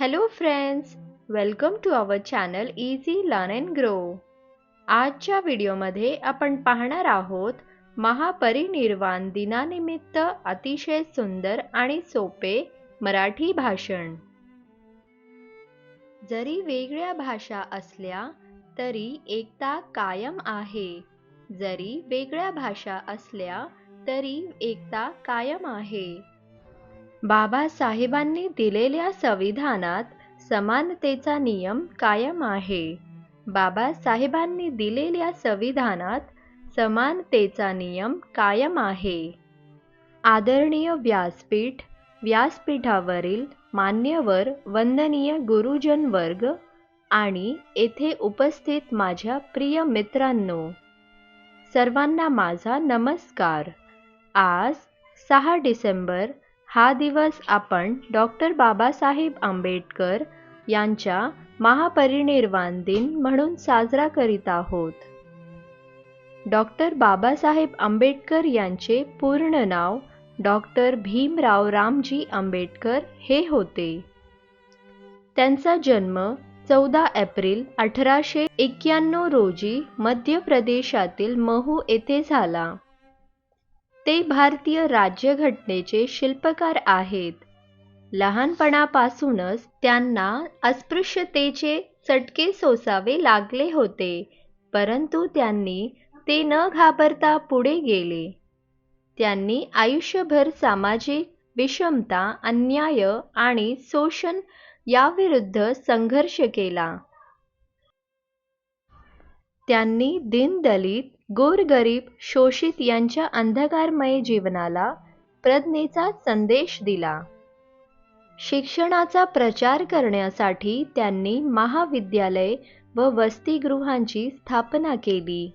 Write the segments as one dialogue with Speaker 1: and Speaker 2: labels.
Speaker 1: Hello friends welcome to our channel easy learn and grow आजच्या व्हिडिओमध्ये आपण पाहणार आहोत महापरिनिर्वाण दिनानिमित्त अतिशय सुंदर आणि सोपे मराठी भाषण. जरी वेगळ्या भाषा असल्या तरी एकता कायम आहे. जरी वेगळ्या भाषा असल्या तरी एकता कायम आहे. बाबासाहेबांनी दिलेल्या संविधानात समानतेचा नियम कायम आहे. बाबासाहेबांनी दिलेल्या संविधानात समानतेचा नियम कायम आहे. आदरणीय व्यासपीठ व्यासपीठावरील मान्यवर वंदनीय गुरुजन वर्ग आणि येथे उपस्थित माझ्या प्रिय मित्रांनो सर्वांना माझा नमस्कार. आज सहा डिसेंबर हा दिवस आपण डॉक्टर बाबासाहेब आंबेडकर यांच्या महापरिनिर्वाण दिन म्हणून साजरा करीत आहोत. डॉक्टर बाबासाहेब आंबेडकर यांचे पूर्ण नाव डॉक्टर भीमराव रामजी आंबेडकर हे होते. त्यांचा जन्म चौदा एप्रिल अठराशे एक्क्याण्णव रोजी मध्य प्रदेशातील महू येथे झाला. ते भारतीय राज्यघटनेचे शिल्पकार आहेत. लहानपणापासूनच त्यांना अस्पृश्यतेचे चटके सोसावे लागले होते परंतु त्यांनी ते न घाबरता पुढे गेले. त्यांनी आयुष्यभर सामाजिक विषमता अन्याय आणि शोषण याविरुद्ध संघर्ष केला. त्यांनी दीनदलित गोरगरीब शोषित यांच्या अंधकारमय जीवनाला प्रज्ञेचा संदेश दिला. शिक्षणाचा प्रचार करण्यासाठी त्यांनी महाविद्यालय व वसतिगृहांची स्थापना केली.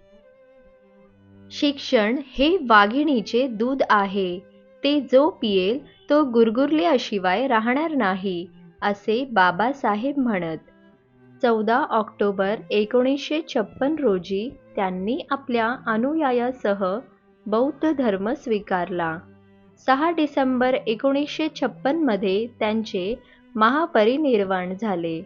Speaker 1: शिक्षण हे वाघिणीचे दूध आहे. ते जो पियेल तो गुरगुरल्याशिवाय राहणार नाही असे बाबासाहेब म्हणत. चौदा ऑक्टोबर एकोणीसशे छप्पन रोजी त्यांनी आपल्या अनुयायासह बौद्ध धर्म स्वीकारला. सहा डिसेंबर एकोणीसशे छप्पनमध्ये त्यांचे महापरिनिर्वाण झाले.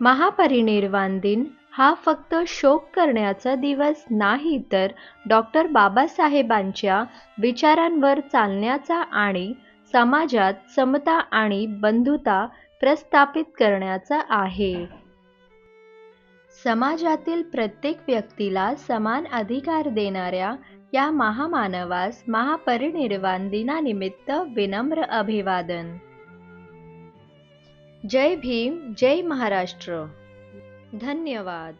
Speaker 1: महापरिनिर्वाण दिन हा फक्त शोक करण्याचा दिवस नाही तर डॉक्टर बाबासाहेबांच्या विचारांवर चालण्याचा आणि समाजात समता आणि बंधुता प्रस्थापित करण्याचा आहे. समाजातील प्रत्येक व्यक्तीला समान अधिकार देणाऱ्या या महामानवास महापरिनिर्वाण दिनानिमित्त विनम्र अभिवादन. जय भीम जय महाराष्ट्र. धन्यवाद.